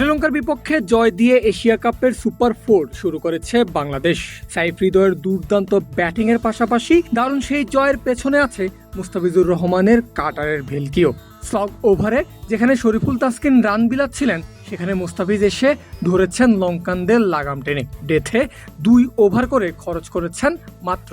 শ্রীলঙ্কার বিপক্ষে জয় দিয়ে এশিয়া কাপের সুপার ফোর শুরু করেছে বাংলাদেশ। সাইফ হৃদয়ের দুর্দান্ত ব্যাটিংয়ের পাশাপাশি দারুণ সেই জয়ের পেছনে আছে মুস্তাফিজুর রহমানের কাটারের ভেলকিও। স্লগ ওভারে যেখানে শরীফুল তাসকিন রান বিলাচ্ছিলেন, সেখানে মুস্তাফিজ এসে ধরেছেন লঙ্কানদের লাগাম টেনে। ডেথে দুই ওভার করে খরচ করেছেন মাত্র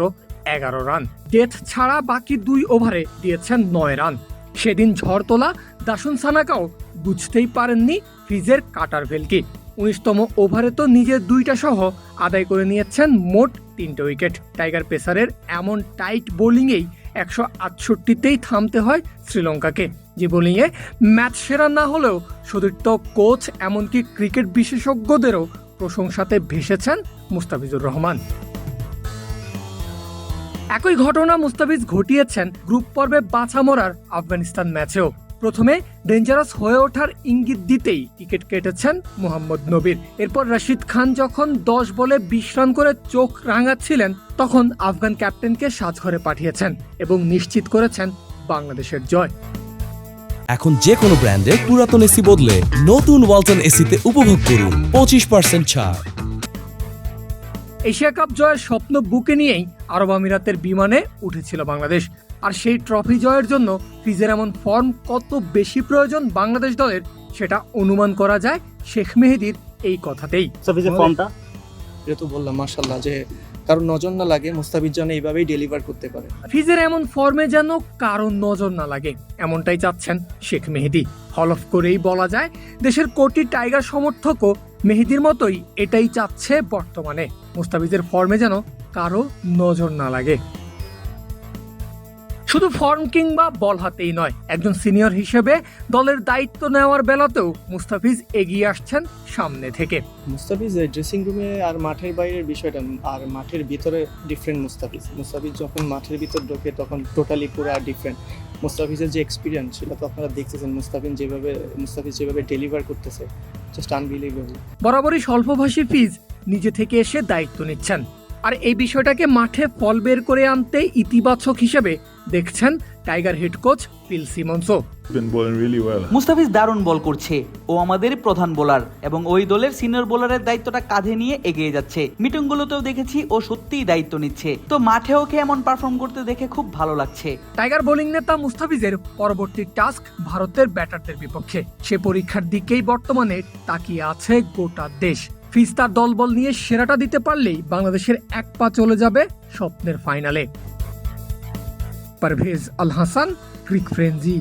এগারো রান। ডেথ ছাড়া বাকি দুই ওভারে দিয়েছেন নয় রান। সেদিন ঝড় তোলা দাসুন সানাকাও বুঝতেই পারেননি ফ্রিজের কাটার ভেলকি। উনিশতম ওভারে তো নিজের দুইটা সহ আদায় করে নিয়েছেন মোট তিনটে উইকেট। টাইগার পেসারের এমন টাইট বোলিংয়েই একশো আটষট্টিতেই থামতে হয় শ্রীলঙ্কাকে। যে বোলিংয়ে ম্যাচ সেরা না হলেও সতীর্থ কোচ এমনকি ক্রিকেট বিশেষজ্ঞদেরও প্রশংসাতে ভেসেছেন মুস্তাফিজুর রহমান। একই ঘটনা মুস্তাফিজ ঘটিয়েছেন গ্রুপ পর্বে বাছা মরার আফগানিস্তান ম্যাচেও। প্রথমে ডেঞ্জারাস হয়ে ওঠার ইঙ্গিত দিতেই উইকেট কেটেছেন মোহাম্মদ নবীর এরপর রশিদ খান যখন দশ বলে বিশ রান করে চোখ রাঙাচ্ছিলেন, তখন আফগান ক্যাপ্টেনকে সাজঘরে পাঠিয়েছেন এবং নিশ্চিত করেছেন বাংলাদেশের জয়। এখন যে কোনো ব্র্যান্ডের পুরাতন এসি বদলে নতুন ওয়ালটন এসিতে উপভোগ করুন পঁচিশ পার্সেন্ট ছাড়। এশিয়া কাপ জয়ের স্বপ্ন বুকে নিয়েই আরব আমিরাতের বিমানে উঠেছিল বাংলাদেশ। আর সেই ট্রফি জয়ের জন্য ফ্রিজের এমন ফর্ম কত বেশি প্রয়োজন বাংলাদেশ দলের সেটা অনুমান করা যায় শেখ মেহেদির এই কথাতেই। ফর্মটা? এটা তো বললাম মার্শাল্লাহ যে কারণ নজর না লাগে মুস্তাফিজ যেন এইভাবেই ডেলিভার করতে পারে। ফ্রিজের এমন ফর্মে যেন কারও নজর না লাগে এমনটাই চাচ্ছেন শেখ মেহেদি। হলফ করেই বলা যায় দেশের কোটি টাইগার সমর্থকও মেহেদির মতোই এটাই চাচ্ছে বর্তমানে। মুস্তাফিজের ফর্মে যেন কারও নজর না লাগে। শুধু ফর্ম কিংবা বল হাতেই নয় একজন সিনিয়র হিসেবে দলের দায়িত্ব নেওয়ার বেলাতেও মুস্তাফিজ এগিয়ে আসছেন সামনে থেকে। মুস্তাফিজ ড্রেসিং রুমে আর মাঠের বাইরের বিষয়টা আর মাঠের ভিতরে ডিফারেন্ট মুস্তাফিজ। মুস্তাফিজ যখন মাঠের ভিতর ঢোকে তখন টোটালি পুরো আর ডিফারেন্ট মুস্তাফিজের যে এক্সপিরিয়েন্স সেটা তো আপনারা দেখতেছেন মুস্তাফিজ যেভাবে মুস্তাফিজ যেভাবে ডেলিভার করতেছে জাস্ট আনবিলিভেবল বরাবরই স্বল্পভাষী ফিজ নিজে থেকে এসে দায়িত্ব নিচ্ছেন। আর এই বিষয়টাকে মাঠে ফল বের করে আনতে ইতিবাচক হিসেবে দেখছেন টাইগার হেড কোচ ফিল সিমন্সও. মুস্তাফিজ দারুণ বল করছে। ও আমাদের প্রধান বোলার এবং ওই দলের সিনিয়র বোলারের দায়িত্বটা কাঁধে নিয়ে এগিয়ে যাচ্ছে। মিটিংগুলোতেও দেখেছি ও সত্যিই দায়িত্ব নিচ্ছে। তো মাঠে ওকে এমন পারফর্ম করতে দেখে খুব ভালো লাগছে। টাইগার বোলিং নেতা মুস্তাফিজের পরবর্তী টাস্ক ভারতের ব্যাটারদের বিপক্ষে। সে পরীক্ষার দিকেই বর্তমানে তাকিয়ে আছে গোটা দেশ। ফিজ তার দলবল নিয়ে সেরাটা দিতে পারলেই বাংলাদেশের এক পা চলে যাবে স্বপ্নের ফাইনালে। Parvez Al Hasan, Cric Frenzy.